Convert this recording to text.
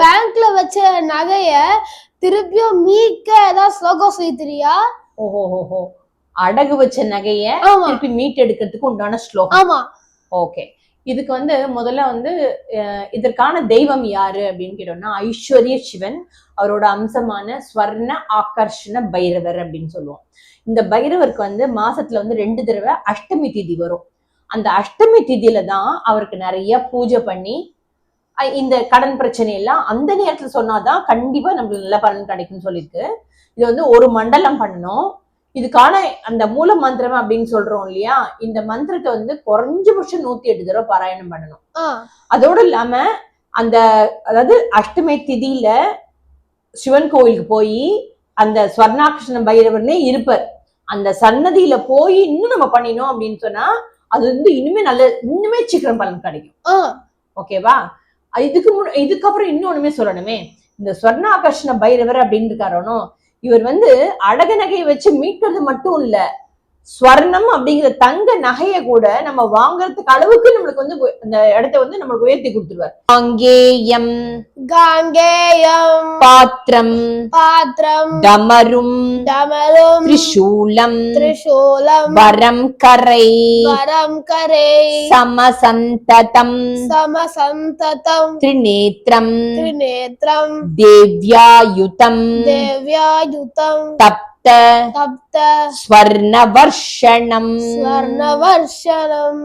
பேங்க்ல வச்ச நகைய திருப்பியும் மீட்க ஏதாவது ஸ்லோகம் சொல்லி தெரியா ஓஹோ அடகு வச்ச நகைய திருப்பி மீட் எடுக்கிறதுக்கு உண்டான ஸ்லோகம் ஆமா. ஓகே. இதுக்கு வந்து முதல்ல வந்து இதற்கான தெய்வம் யாரு அப்படின்னு கேட்டோம்னா ஐஸ்வர்ய சிவன் அவரோட அம்சமான ஸ்வர்ண ஆகர்ஷண பைரவர் அப்படின்னு சொல்லுவோம். இந்த பைரவருக்கு வந்து மாசத்துல வந்து ரெண்டு தடவை அஷ்டமி திதி வரும். அந்த அஷ்டமி திதியில தான் அவருக்கு நிறைய பூஜை பண்ணி இந்த கடன் பிரச்சனை எல்லாம் அந்த நேரத்துல சொன்னாதான் கண்டிப்பா நம்மளுக்கு நல்ல பலன் கிடைக்கும்னு சொல்லியிருக்கு இது வந்து ஒரு மண்டலம் பண்ணணும். இதுக்கான அந்த மூல மந்திரம் அப்படின்னு சொல்றோம் இல்லையா? இந்த மந்திரத்தை வந்து குறைஞ்சபட்சம் நூத்தி எட்டு தடவை பாராயணம் பண்ணணும். அதோடு இல்லாம அந்த அதாவது அஷ்டமி திதியில சிவன் கோயிலுக்கு போய் அந்த ஸ்வர்ணாகிருஷ்ண பைரவர்னே இருப்பார். அந்த சன்னதியில போய் இன்னும் நம்ம பண்ணினோம் அப்படின்னு சொன்னா அது வந்து இன்னுமே நல்ல இன்னுமே சீக்கிரம் பலன் கிடைக்கும். ஓகேவா? இதுக்கு முன் இதுக்கப்புறம் இன்னொன்னுமே சொல்லணுமே. இந்த ஸ்வர்ணாகர்ஷ்ண பைரவர் அப்படின்னு இருக்காரோனோ இவர் வந்து அடக நகையை வச்சு மீட்கிறது மட்டும் இல்ல. ஸ்வர்ணம் அப்படிங்கிற தங்க நகையை கூட நம்ம வாங்குறதுக்கு அளவுக்கு நம்மளுக்கு வந்து அந்த இடத்த வந்து நம்மளுக்கு உயர்த்தி கொடுத்துருவார். அங்கேயம் ഗാംഗേയം. പാത്രം. പാത്രം. ഡമരും. ഡമരും. ത്രിശൂലം. ത്രിശൂലം. വരം കരൈ. വരം കരൈ. സമസന്തതം. സമസന്തതം. ത്രിനേത്രം. ത്രിനേത്രം. ദേവ്യായുതം ദേവ്യായുതം തപ് തപ്ത. സ്വർണവർഷണം. സ്വർണവർഷണം.